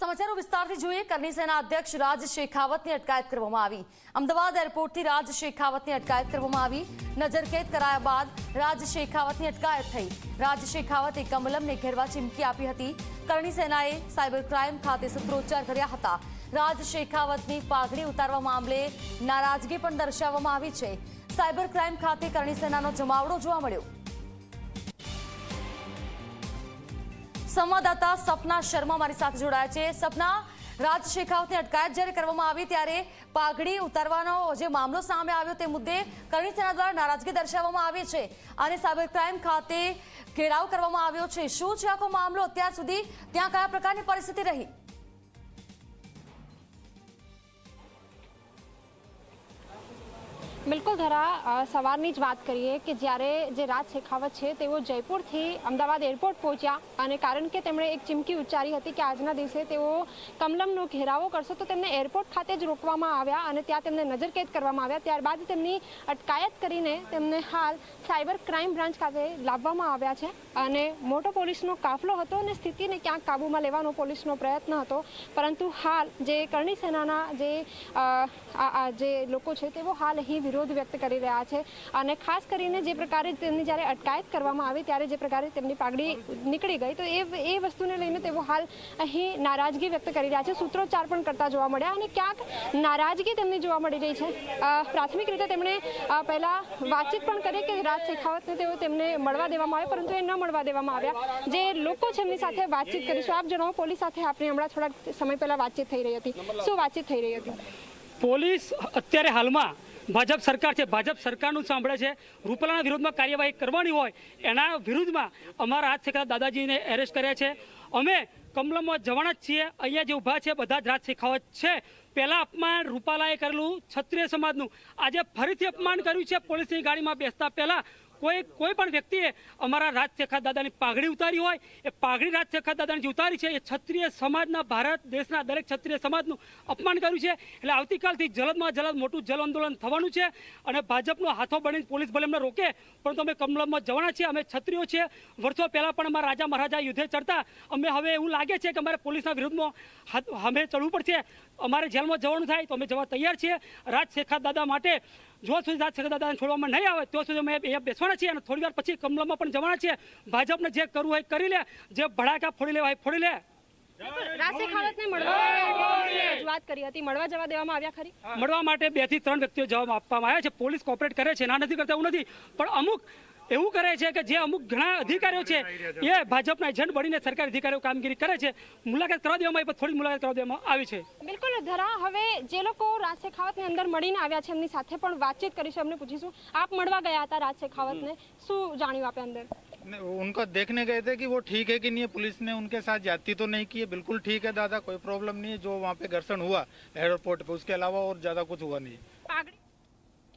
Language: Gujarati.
સમાચારો વિસ્તારથી જોઈએ કરની સેના અધ્યક્ષ રાજ શેખાવતની અટકાયત કરવામાં આવી. અમદાવાદ એરપોર્ટથી રાજ શેખાવતની અટકાયત કરવામાં આવી. નજરકેદ કરાયા બાદ રાજ શેખાવતની અટકાયત થઈ. રાજ શેખાવતે કમલમને ઘેરવા ચીમકી આપી હતી. કરણી સેનાએ સાયબર ક્રાઇમ ખાતે સૂત્રોચ્ચાર કર્યા હતા. રાજ શેખાવતની પાઘડી ઉતારવા મામલે નારાજગી પણ દર્શાવવામાં આવી છે. સાયબર ક્રાઇમ ખાતે કરણી સેનાનો જમાવડો જોવા મળ્યો. સંવાદદાતા સપના શર્મા મારી સાથે જોડાયા છે. સપના રાજ શેખાવતની અટકાયત જ્યારે કરવામાં આવી ત્યારે પાઘડી ઉતારવાનો જે મામલો સામે આવ્યો તે મુદ્દે કરણી સેના દ્વારા નારાજગી દર્શાવવામાં આવી છે અને સાયબર ક્રાઇમ ખાતે ઘેરાવ કરવામાં આવ્યો છે. શું છે આખો મામલો? અત્યાર સુધી ત્યાં કયા પ્રકારની પરિસ્થિતિ રહી? બિલકુલ ધરા સવારની જ વાત કરીએ કે જ્યારે જે રાજ શેખાવત છે, તેઓ જયપુરથી અમદાવાદ એરપોર્ટ પહોંચ્યા અને કારણ કે તેમણે એક ચીમકી ઉચ્ચારી હતી કે આજના દિવસે તેઓ કમલમનો ઘેરાવો કરશે, તો તેમને એરપોર્ટ ખાતે જ રોકવામાં આવ્યા અને ત્યાં તેમને નજરકેદ કરવામાં આવ્યા. ત્યારબાદ તેમની અટકાયત કરીને તેમને હાલ સાયબર ક્રાઇમ બ્રાન્ચ ખાતે લાવવામાં આવ્યા છે અને મોટો પોલીસનો કાફલો હતો અને સ્થિતિને ક્યાંક કાબૂમાં લેવાનો પોલીસનો પ્રયત્ન હતો. પરંતુ હાલ જે કરણી સેનાના જે જે લોકો છે, તેઓ હાલ અહીં વિરોધ વ્યક્ત કરી રહ્યા છે અને ખાસ કરીને જે પ્રકારે તેમની જ્યારે અટકાયત કરવામાં આવી ત્યારે જે પ્રકારે તેમની પાઘડી નીકળી ગઈ, તો એ એ વસ્તુને લઈને તેઓ હાલ અહીં નારાજગી વ્યક્ત કરી રહ્યા છે. સૂત્રોચ્ચાર પણ કરતા જોવા મળ્યા અને ક્યાંક નારાજગી તેમની જોવા મળી રહી છે. પ્રાથમિક રીતે તેમણે પહેલાં વાતચીત પણ કરી કે રાજ શેખાવતને તેઓ તેમને મળવા દેવામાં આવે પરંતુ એ ન મળવા દેવામાં આવ્યા. જે લોકો છે એમની સાથે વાતચીત કરીશું. આપ જણાવો, પોલીસ સાથે આપણે હમણાં થોડાક સમય પહેલાં વાતચીત થઈ રહી હતી. શું વાતચીત થઈ રહી હતી? પોલીસ અત્યારે હાલમાં ભાજપ સરકાર છે. ભાજપ સરકારનું સાંભળે છે. રૂપાલાના વિરોધમાં કાર્યવાહી કરવાની હોય એના વિરુદ્ધમાં અમારા હાથ શેખા દાદાજીને એરેસ્ટ કર્યા છે. અમે કમલમમાં જવાના જ છીએ. અહીંયા જે ઊભા છે બધા જ રાજ શેખાવત છે. પહેલાં અપમાન રૂપાલાએ કરેલું ક્ષત્રિય સમાજનું. આજે ફરીથી અપમાન કર્યું છે. પોલીસની ગાડીમાં બેસતા પહેલાં કોઈ કોઈ પણ વ્યક્તિએ અમારા રાજ શેખા દાદાની પાઘડી ઉતારી હોય, એ પાઘડી રાજ શેખા દાદાની જે ઉતારી છે, એ ક્ષત્રિય સમાજના ભારત દેશના દરેક ક્ષત્રિય સમાજનું અપમાન કર્યું છે. એટલે આવતીકાલથી જલદમાં જલદ મોટું જલ આંદોલન થવાનું છે અને ભાજપનો હાથો બનીને પોલીસ ભલે અમને રોકે, પરંતુ અમે કમલમમાં જવાના છીએ, અમે ક્ષત્રિયો છીએ. વર્ષો પહેલાં પણ અમારા રાજા મહારાજા યુદ્ધે ચડતા. અમે હવે એવું લાગે છે કે અમારે પોલીસના વિરુદ્ધમાં અમે ચડવું પડશે. અમારે જેલમાં જવાનું થાય તો અમે જવા તૈયાર છીએ. રાજ શેખા દાદા માટે જો સુધી શેખા દાદાને છોડવામાં નહીં આવે તો સુધી અમે અહીંયા બેસવાના છીએ અને થોડી વાર પછી કમલામાં પણ જવાના છીએ. ભાજપને જે કરવું હોય કરી લે જે ભડાકા ફોડી લેવા હોય ફોડી લે. મળવા રજૂઆત કરી હતી. મળવા જવા દેવામાં આવ્યા ખરી? મળવા માટે બેથી ત્રણ વ્યક્તિઓ જવાબ આપવામાં આવ્યા છે. પોલીસ કોપરેટ કરે છે ના નથી કરતા એવું નથી. પણ અમુક એવું કરે છે કે જે અમુક ઘણા અધિકારીઓ છે એ ભાજપના એજન્ટ બનીને સરકારી અધિકારીઓ કામગીરી કરે છે મુલાકાત કરવા દેવામાં આવી પણ થોડી મુલાકાત કરવા દેવામાં આવી છે બિલકુલ ધરા હવે જે લોકો રાજ શેખાવતની અંદર મળીને આવ્યા છે એમની સાથે પણ વાતચીત કરીશું એમને પૂછીશું આપ મળવા ગયા હતા રાજ શેખાવતને શું જાણ્યું આપે અંદર नहीं, उनको देखने गए थे कि वो ठीक है कि नहीं है पुलिस ने उनके साथ जाती तो नहीं की है बिल्कुल ठीक है दादा कोई प्रॉब्लम नहीं है जो वहाँ पे घर्षण हुआ एयरपोर्ट पे उसके अलावा और ज्यादा कुछ हुआ नहीं પાઘડી